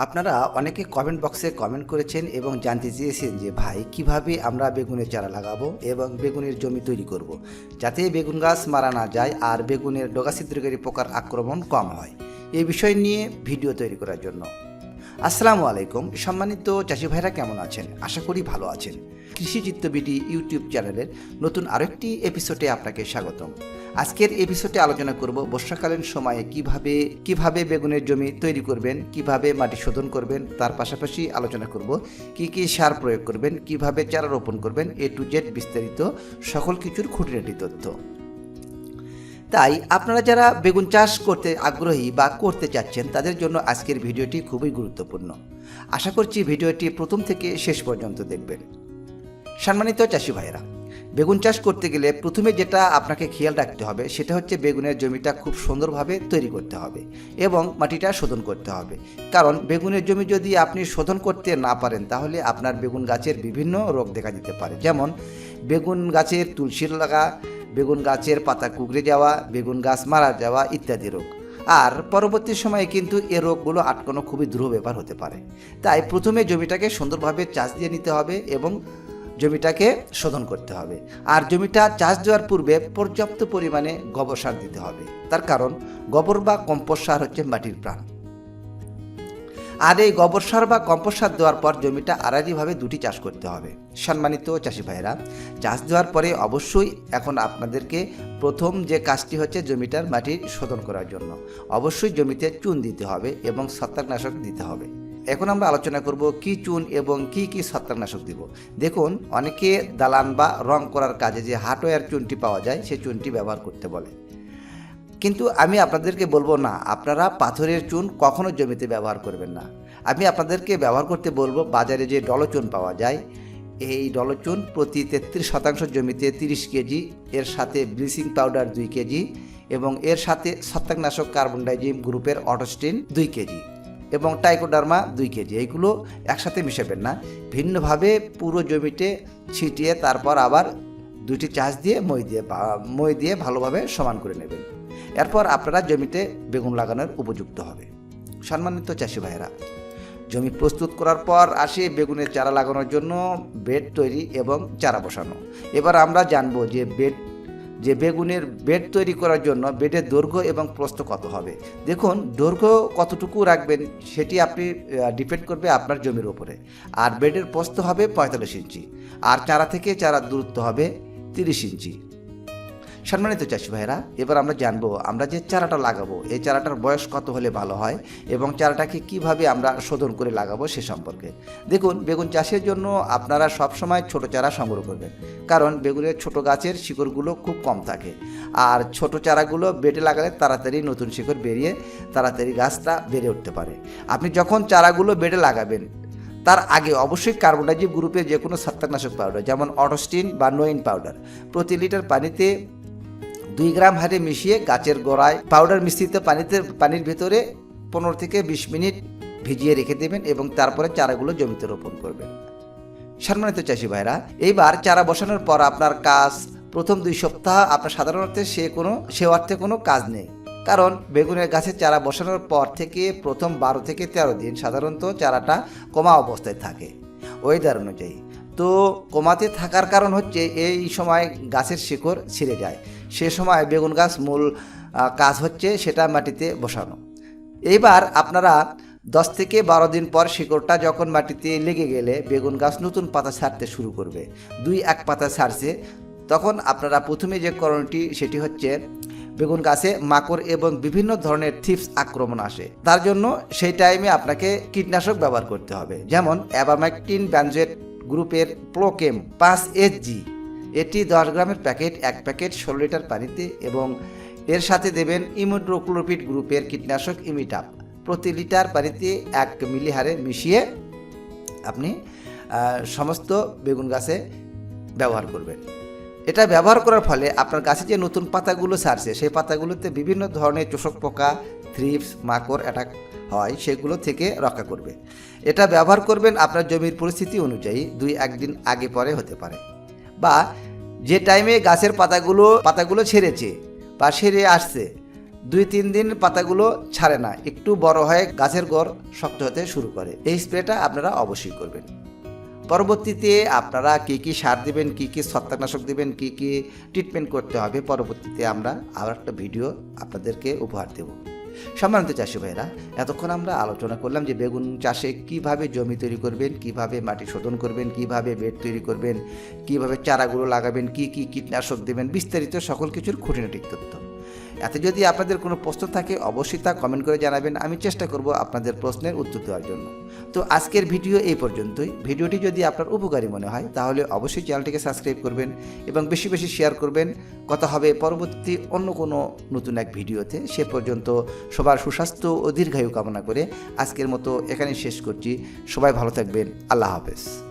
আপনারা অনেকে কমেন্ট বক্সে কমেন্ট করেছেন এবং জানতে চেয়েছেন যে, ভাই, কীভাবে আমরা বেগুনের চারা লাগাবো এবং বেগুনের জমি তৈরি করব। যাতে বেগুন গাছ মারা না যায় আর বেগুনের ডগা ছিদ্রকারী পোকার আক্রমণ কম হয় এই বিষয় নিয়ে ভিডিও তৈরি করার জন্য আসসালামু আলাইকুম। সম্মানিত চাষি ভাইরা কেমন আছেন? আশা করি ভালো আছেন। কৃষি চিত্তবিডি ইউটিউব চ্যানেলের নতুন আরেকটি এপিসোডে আপনাকে স্বাগতম। আজকের এপিসোডে আলোচনা করব বর্ষাকালীন সময়ে কীভাবে কীভাবে বেগুনের জমি তৈরি করবেন, কীভাবে মাটি শোধন করবেন, তার পাশাপাশি আলোচনা করব কি কি সার প্রয়োগ করবেন, কীভাবে চারা রোপণ করবেন, এ টু জেড বিস্তারিত সকল কিছুর খুঁটিনাটি তথ্য। তাই আপনারা যারা বেগুন চাষ করতে আগ্রহী বা করতে চাচ্ছেন, তাদের জন্য আজকের ভিডিওটি খুবই গুরুত্বপূর্ণ। আশা করছি ভিডিওটি প্রথম থেকে শেষ পর্যন্ত দেখবেন। সম্মানিত চাষি ভাইয়েরা, বেগুন চাষ করতে গেলে প্রথমে যেটা আপনাকে খেয়াল রাখতে হবে, সেটা হচ্ছে বেগুনের জমিটা খুব সুন্দরভাবে তৈরি করতে হবে এবং মাটিটা শোধন করতে হবে। কারণ বেগুনের জমি যদি আপনি শোধন করতে না পারেন, তাহলে আপনার বেগুন গাছের বিভিন্ন রোগ দেখা দিতে পারে। যেমন বেগুন গাছের তুলসীর লাগা বেগুন গাছের পাতা কুকড়ে যাওয়া, বেগুন গাছ মারা যাওয়া ইত্যাদি রোগ। আর পরবর্তী সময়ে কিন্তু এ রোগগুলো আটকানো খুবই দ্রুহ ব্যাপার হতে পারে। তাই প্রথমে জমিটাকে সুন্দরভাবে চাষ দিয়ে নিতে হবে এবং জমিটাকে শোধন করতে হবে। আর জমিটা চাষ দেওয়ার পূর্বে পর্যাপ্ত পরিমাণে গোবর সার দিতে হবে। তার কারণ, গোবর বা কম্পোস্ট সার হচ্ছে মাটির প্রাণ। আর এই গোবর সার বা কম্পোস্ট সার দেওয়ার পর জমিটা আড়াআড়িভাবে দুটি চাষ করতে হবে। সম্মানিত চাষি ভাইরা চাষ দেওয়ার পরে অবশ্যই এখন আপনাদেরকে প্রথম যে কাজটি হচ্ছে জমিটার মাটি শোধন করার জন্য। অবশ্যই জমিতে চুন দিতে হবে এবং ছত্রাকনাশক দিতে হবে। এখন আমরা আলোচনা করব কি চুন এবং কি কি ছত্রাকনাশক দিব। দেখুন, অনেকে দালান বা রং করার কাজে যে হার্ডওয়্যার চুনটি পাওয়া যায় সেই চুনটি ব্যবহার করতে বলে। কিন্তু আমি আপনাদেরকে বলব না, আপনারা পাথরের চুন কখনো জমিতে ব্যবহার করবেন না। আমি আপনাদেরকে ব্যবহার করতে বলব, বাজারে যে ডলচুন পাওয়া যায়, এই ডলচুন প্রতি তেত্রিশ শতাংশ জমিতে তিরিশ কেজি, এর সাথে ব্লিচিং পাউডার দুই কেজি এবং এর সাথে ছত্রাকনাশক কার্বন ডাইজিম গ্রুপের অটোস্টিন দুই কেজি এবং টাইকোডার্মা দুই কেজি। এইগুলো একসাথে মিশাবেন না, ভিন্নভাবে পুরো জমিতে ছিটিয়ে তারপর আবার দুইটি চাষ দিয়ে মই দিয়ে মই দিয়ে ভালোভাবে সমান করে নেবেন। এরপর আপনারা জমিতে বেগুন লাগানোর উপযুক্ত হবে। সম্মানিত চাষি ভাইয়েরা, জমি প্রস্তুত করার পর আসে বেগুনের চারা লাগানোর জন্য, বেড তৈরি এবং চারা বসানো। এবার আমরা জানব যে বেড, যে বেগুনের বেড তৈরি করার জন্য বেডের দৈর্ঘ্য এবং প্রস্থ কত হবে। দেখুন, দৈর্ঘ্য কতটুকু রাখবেন সেটি আপনি ডিপেন্ড করবে আপনার জমির ওপরে আর বেডের প্রস্থ হবে পঁয়তাল্লিশ ইঞ্চি, আর চারা থেকে চারা দূরত্ব হবে তিরিশ ইঞ্চি। সম্মানিত চাষি ভাইরা এবার আমরা জানব আমরা যে চারাটা লাগাবো, এই চারাটার বয়স কত হলে ভালো হয় এবং চারাটাকে কীভাবে আমরা শোধন করে লাগাবো সে সম্পর্কে। দেখুন, বেগুন চাষের জন্য আপনারা সবসময় ছোট চারা সংগ্রহ করবেন, কারণ বেগুনের ছোট গাছের শিকড়গুলো খুব কম থাকে। আর ছোট চারাগুলো বেটে লাগালে তাড়াতাড়ি নতুন শিকড় বেরিয়ে তাড়াতাড়ি গাছটা বেড়ে উঠতে পারে। আপনি যখন চারাগুলো বেটে লাগাবেন, তার আগে অবশ্যই কার্বোনাইজিভ গ্রুপের যে কোনো ছত্রাকনাশক পাউডার, যেমন অটোস্টিন বা নোইন পাউডার, প্রতি লিটার পানিতে দুই গ্রাম হারে মিশিয়ে গাছের গোড়ায় পাউডার মিশ্রিত পানিতে, পানির ভেতরে পনেরো থেকে বিশ মিনিট ভিজিয়ে রেখে দেবেন এবং তারপরে চারাগুলো জমিতে রোপণ করবেন। সম্মানিত চাষি ভাইরা, এইবার চারা বসানোর পর আপনার কাজ প্রথম দুই সপ্তাহ আপনার সাধারণত সে কোনো, সে অর্থে কোনো কাজ নেই। কারণ বেগুনের গাছের চারা বসানোর পর থেকে প্রথম বারো থেকে তেরো দিন সাধারণত চারাটা কমা অবস্থায় থাকে ওয়েদার অনুযায়ী। তো কমাতে থাকার কারণ হচ্ছে এই সময় গাছের শিকড় ছিঁড়ে যায়। সে সময় বেগুন গাছ মূল কাজ হচ্ছে সেটা মাটিতে বসানো। এইবার আপনারা দশ থেকে বারো দিন পর শিকড়টা যখন মাটিতে লেগে গেলে বেগুন গাছ নতুন পাতা ছাড়তে শুরু করবে, দুই এক পাতা ছাড়ছে, তখন আপনারা প্রথমে যে করণটি সেটি হচ্ছে বেগুন গাছে মাকড় এবং বিভিন্ন ধরনের থিপস আক্রমণ আসে। তার জন্য সেই টাইমে আপনাকে কীটনাশক ব্যবহার করতে হবে। যেমন অ্যাবামাইকটিন ব্যানজেট গ্রুপের প্রোকেম পাঁচ জি। এটি দশ গ্রামের প্যাকেট, এক প্যাকেট ষোলো লিটার পানিতে এবং এর সাথে দেবেন ইমিড্রোক্লোরোপিড গ্রুপের কীটনাশক ইমিটাপ। প্রতি লিটার পানিতে এক মিলি হারে মিশিয়ে আপনি সমস্ত বেগুন গাছে ব্যবহার করবেন। এটা ব্যবহার করার ফলে আপনার গাছে যে নতুন পাতাগুলো ছাড়ছে সেই পাতাগুলোতে বিভিন্ন ধরনের চোষক পোকা, থ্রিপস, মাকড় অ্যাটাক হয়, সেগুলো থেকে রক্ষা করবে। এটা ব্যবহার করবেন আপনার জমির পরিস্থিতি অনুযায়ী দুই একদিন আগে পরে হতে পারে। বা যে টাইমে গাছের পাতাগুলো পাতাগুলো ছেড়েছে বা সেরে আসছে, দুই, তিন দিন পাতাগুলো ছাড়ে না। একটু বড় হয়ে গাছের গড় শক্ত হতে শুরু করে। এই স্প্রেটা আপনারা অবশ্যই করবেন। পরবর্তীতে আপনারা কী কী সার দিবেন, কী কী ছত্রাকনাশক দিবেন, কী কী ট্রিটমেন্ট করতে হবে, পরবর্তীতে আমরা আবার একটা ভিডিও আপনাদেরকে উপহার দেব। সম্মানিত চাষি ভাইরা এতক্ষণ আমরা আলোচনা করলাম যে বেগুন চাষে কীভাবে জমি তৈরি করবেন, কীভাবে মাটি শোধন করবেন, কীভাবে বেড তৈরি করবেন, কীভাবে চারাগুলো লাগাবেন, কি কি কীটনাশক দেবেন, বিস্তারিত সকল কিছুর খুঁটিনাটি তথ্য। এতে যদি আপনাদের কোনো প্রশ্ন থাকে, অবশ্যই তা কমেন্ট করে জানাবেন। আমি চেষ্টা করব আপনাদের প্রশ্নের উত্তর দেওয়ার জন্য। তো আজকের ভিডিও এই পর্যন্তই। ভিডিওটি যদি আপনার উপকারী মনে হয়, তাহলে অবশ্যই চ্যানেলটিকে সাবস্ক্রাইব করবেন এবং বেশি বেশি শেয়ার করবেন। কথা হবে পরবর্তী অন্য কোনো নতুন এক ভিডিওতে। সে পর্যন্ত সবার সুস্বাস্থ্য ও দীর্ঘায়ু কামনা করে আজকের মতো এখানেই শেষ করছি। সবাই ভালো থাকবেন। আল্লাহ হাফেজ।